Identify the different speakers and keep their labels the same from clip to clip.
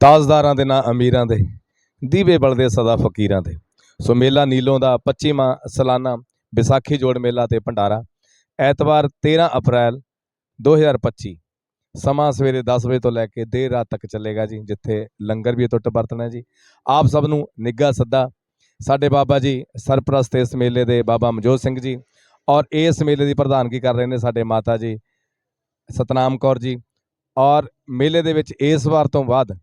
Speaker 1: ਤਾਜਦਾਰਾਂ ਦੇ ਨਾਂ ਅਮੀਰਾਂ ਦੇ, ਦੀਵੇ ਬਲਦੇ ਸਦਾ ਫਕੀਰਾਂ ਦੇ। ਸੋ ਮੇਲਾ ਨੀਲੋਂ ਦਾ 25ਵਾਂ ਸਾਲਾਨਾ ਵਿਸਾਖੀ ਜੋੜ ਮੇਲਾ ਤੇ ਭੰਡਾਰਾ ਐਤਵਾਰ 13 ਅਪ੍ਰੈਲ 2025 ਸਮਾਂ ਸਵੇਰੇ 10 ਵਜੇ ਤੋਂ ਲੈ ਕੇ ਦੇਰ ਰਾਤ ਤੱਕ ਚੱਲੇਗਾ ਜੀ, ਜਿੱਥੇ ਲੰਗਰ ਵੀ ਟੁੱਟ ਵਰਤਣਾ ਜੀ। ਆਪ ਸਭ ਨੂੰ ਨਿੱਘਾ ਸੱਦਾ। ਸਾਡੇ ਬਾਬਾ ਜੀ ਸਰਪ੍ਰਸਤ ਇਸ ਮੇਲੇ ਦੇ ਬਾਬਾ ਮਨਜੋਤ ਸਿੰਘ ਜੀ ਔਰ ਇਸ ਮੇਲੇ ਦੀ ਪ੍ਰਧਾਨਗੀ ਕਰ ਰਹੇ ਨੇ ਸਾਡੇ ਮਾਤਾ ਜੀ ਸਤਨਾਮ ਕੌਰ ਜੀ ਔਰ ਮੇਲੇ ਦੇ ਵਿੱਚ ਇਸ ਵਾਰ ਤੋਂ ਬਾਅਦ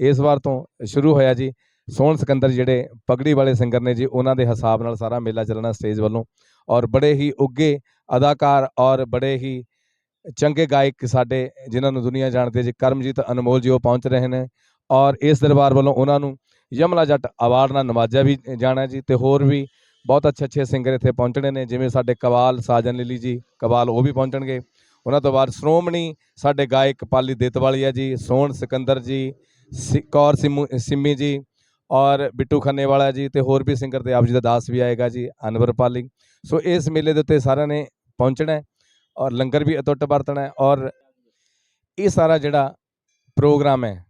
Speaker 1: ਇਸ ਵਾਰ ਤੋਂ ਸ਼ੁਰੂ ਹੋਇਆ ਜੀ। ਸੋਹਣ ਸਿਕੰਦਰ ਜਿਹੜੇ ਪਗੜੀ ਵਾਲੇ ਸਿੰਗਰ ਨੇ ਜੀ, ਉਹਨਾਂ ਦੇ ਹਿਸਾਬ ਨਾਲ ਸਾਰਾ ਮੇਲਾ ਚੱਲਣਾ ਸਟੇਜ ਵੱਲੋਂ। ਔਰ ਬੜੇ ਹੀ ਉੱਗੇ ਅਦਾਕਾਰ ਔਰ ਬੜੇ ਹੀ ਚੰਗੇ ਗਾਇਕ ਸਾਡੇ, ਜਿਨ੍ਹਾਂ ਨੂੰ ਦੁਨੀਆ ਜਾਣਦੀ ਹੈ ਜੀ, ਕਰਮਜੀਤ ਅਨਮੋਲ ਜੀ ਉਹ ਪਹੁੰਚ ਰਹੇ ਨੇ। ਔਰ ਇਸ ਦਰਬਾਰ ਵੱਲੋਂ ਉਹਨਾਂ ਨੂੰ ਯਮਲਾ ਜੱਟ ਅਵਾਰਡ ਨਾਲ ਨਵਾਜਿਆ ਵੀ ਜਾਣਾ ਜੀ ਤੇ ਹੋਰ ਵੀ ਬਹੁਤ ਅੱਛੇ ਅੱਛੇ ਸਿੰਗਰ ਇੱਥੇ ਪਹੁੰਚਣੇ ਨੇ, ਜਿਵੇਂ ਸਾਡੇ ਕਵਾਲ ਸਾਜਨ ਲਿਲੀ ਜੀ, ਕਵਾਲ ਉਹ ਵੀ ਪਹੁੰਚਣਗੇ। ਉਹਨਾਂ ਤੋਂ ਬਾਅਦ ਸ਼੍ਰੋਮਣੀ ਸਾਡੇ ਗਾਇਕ ਪਾਲੀ ਦੇਤਵਾਲੀਆ ਜੀ, ਸੋਹਣ ਸਿਕੰਦਰ ਜੀ ਕੌਰ ਸਿਮੂ, ਸਿੰਮੀ ਜੀ ਔਰ ਬਿੱਟੂ ਖੰਨੇ ਵਾਲਾ ਜੀ ਤੇ ਹੋਰ ਵੀ ਸਿੰਗਰ ਤੇ ਆਪ ਜੀ ਦਾ ਦਾਸ ਵੀ ਆਏਗਾ ਜੀ, ਅਨਵਰ ਪਾਲੀ। ਸੋ ਇਸ ਮੇਲੇ ਦੇ ਉੱਤੇ ਸਾਰਿਆਂ ਨੇ ਪਹੁੰਚਣਾ ਹੈ ਔਰ ਲੰਗਰ ਵੀ ਅਤੁੱਟ ਵਰਤਣਾ ਹੈ ਔਰ ਇਹ ਸਾਰਾ ਜਿਹੜਾ ਪ੍ਰੋਗਰਾਮ ਹੈ,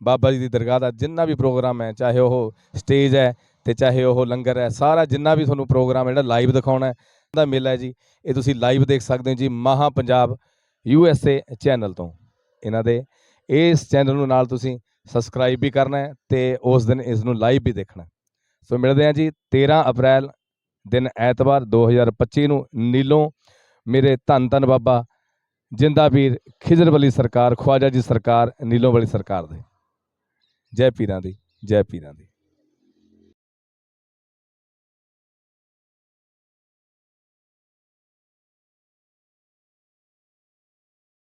Speaker 1: ਬਾਬਾ ਜੀ ਦੀ ਦਰਗਾਹ ਦਾ ਜਿੰਨਾ ਵੀ ਪ੍ਰੋਗਰਾਮ ਹੈ, ਚਾਹੇ ਉਹ ਸਟੇਜ ਹੈ ਤੇ ਚਾਹੇ ਉਹ ਲੰਗਰ ਹੈ, ਸਾਰਾ ਜਿੰਨਾ ਵੀ ਤੁਹਾਨੂੰ ਪ੍ਰੋਗਰਾਮ ਹੈ ਜਿਹੜਾ ਲਾਈਵ ਦਿਖਾਉਣਾ ਹੈ ਦਾ ਮੇਲਾ ਹੈ ਜੀ। ਇਹ ਤੁਸੀਂ ਲਾਈਵ ਦੇਖ ਸਕਦੇ ਹੋ ਜੀ Maha Punjab U S A channel ਤੋਂ। ਇਹਨਾਂ ਦੇ ਇਸ ਚੈਨਲ ਨੂੰ ਨਾਲ ਤੁਸੀਂ ਸਬਸਕ੍ਰਾਈਬ ਵੀ ਕਰਨਾ ਹੈ ਤੇ ਉਸ ਦਿਨ ਇਸ ਨੂੰ ਲਾਈਵ ਵੀ ਦੇਖਣਾ ਸੋ ਮਿਲਦੇ ਹਾਂ ਜੀ 13 ਅਪ੍ਰੈਲ ਦਿਨ ਐਤਵਾਰ 2025 ਨੂੰ। ਨੀਲੋਂ ਮੇਰੇ ਧੰਨ ਧੰਨ ਬਾਬਾ ਜਿੰਦਾ ਵੀਰ ਖਿਜਰ ਵਾਲੀ ਸਰਕਾਰ, ਖਵਾਜਾ ਜੀ ਸਰਕਾਰ, ਨੀਲੋਂ ਵਾਲੀ ਸਰਕਾਰ ਦੇ। ਜੈ ਪੀਰਾਂ ਦੀ, ਜੈ ਪੀਰਾਂ ਦੀ।